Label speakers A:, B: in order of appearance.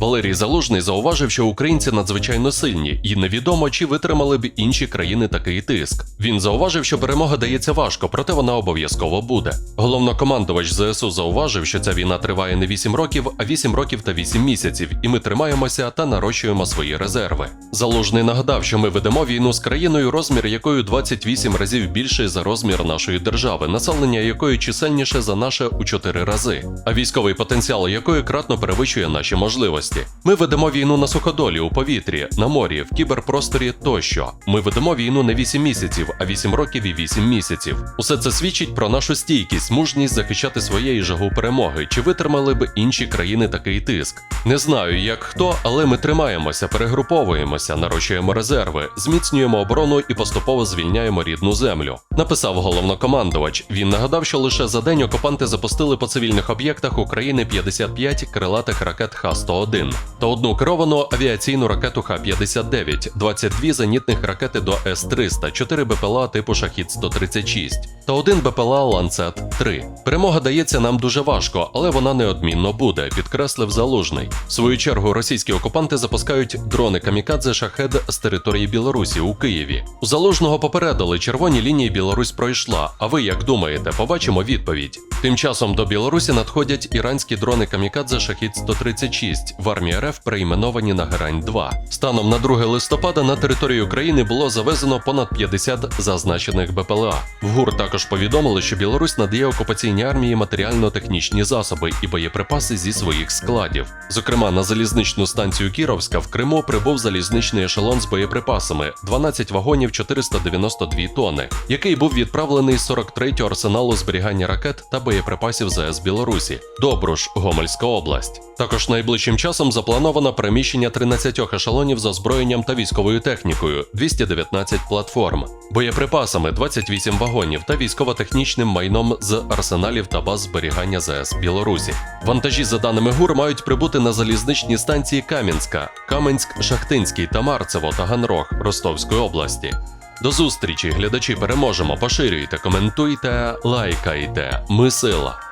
A: Валерій Залужний зауважив, що українці надзвичайно сильні, і невідомо, чи витримали б інші країни такий тиск. Він зауважив, що перемога дається важко, проте вона обов'язково буде. Головнокомандувач ЗСУ зауважив, що ця війна триває не 8 років, а 8 років та 8 місяців, і ми тримаємося та нарощуємо свої резерви. Залужний нагадав, що ми ведемо війну з країною, розмір якої 28 разів більший за розмір нашої держави, населення якої чисельніше за наше у 4 рази, а військовий потенціал якої кратно перевищує наші можливості. Ми ведемо війну на суходолі, у повітрі, на морі, в кіберпросторі тощо. Ми ведемо війну не 8 місяців, а 8 років і 8 місяців. Усе це свідчить про нашу стійкість, мужність захищати своє і жагу перемоги. Чи витримали б інші країни такий тиск? Не знаю, як хто, але ми тримаємося, перегруповуємося, нарощуємо резерви, зміцнюємо оборону і поступово звільняємо рідну землю. Написав головнокомандувач. Він нагадав, що лише за день окупанти запустили по цивільних об'єктах України 55 крилатих ракет Х-101 та одну керовану авіаційну ракету Х-59, 22 зенітних ракети до С-300, 4 БПЛА типу Шахід-136 та один БПЛА Ланцет-3. Перемога дається нам дуже важко, але вона неодмінно буде, підкреслив Залужний. В свою чергу російські окупанти запускають дрони камікадзе шахед з території Білорусі у Києві. У Залужного попередили, червоні лінії Білорусь пройшла. А ви як думаєте? Побачимо відповідь. Тим часом до Білорусі надходять іранські дрони камікадзе шахід 136 в армії РФ перейменовані на Герань 2 Станом на 2 листопада на територію України було завезено понад 50 зазначених БПЛА. В ГУР також повідомили, що Білорусь надає окупаційній армії матеріально-технічні засоби і боєприпаси зі своїх складів. Зокрема, на залізничну станцію Кіровська в Криму прибув залізничний ешелон з боєприпасами 12 вагонів 492 тонни, який був відправлений з 43-го арсеналу зберігання ракет та боєприпасів ЗС Білорусі, Добруш, Гомельська область. Також найближчим часом заплановано переміщення 13 ешелонів з озброєнням та військовою технікою, 219 платформ, боєприпасами 28 вагонів та військово-технічним майном з арсеналів та баз зберігання ЗС Білорусі. Вантажі, за даними ГУР, мають прибути на залізничні станції Кам'янська, Каменськ, Шахтинський та Марцево та Ганрог Ростовської області. До зустрічі, глядачі, переможемо. Поширюйте, коментуйте, лайкайте. Ми сила.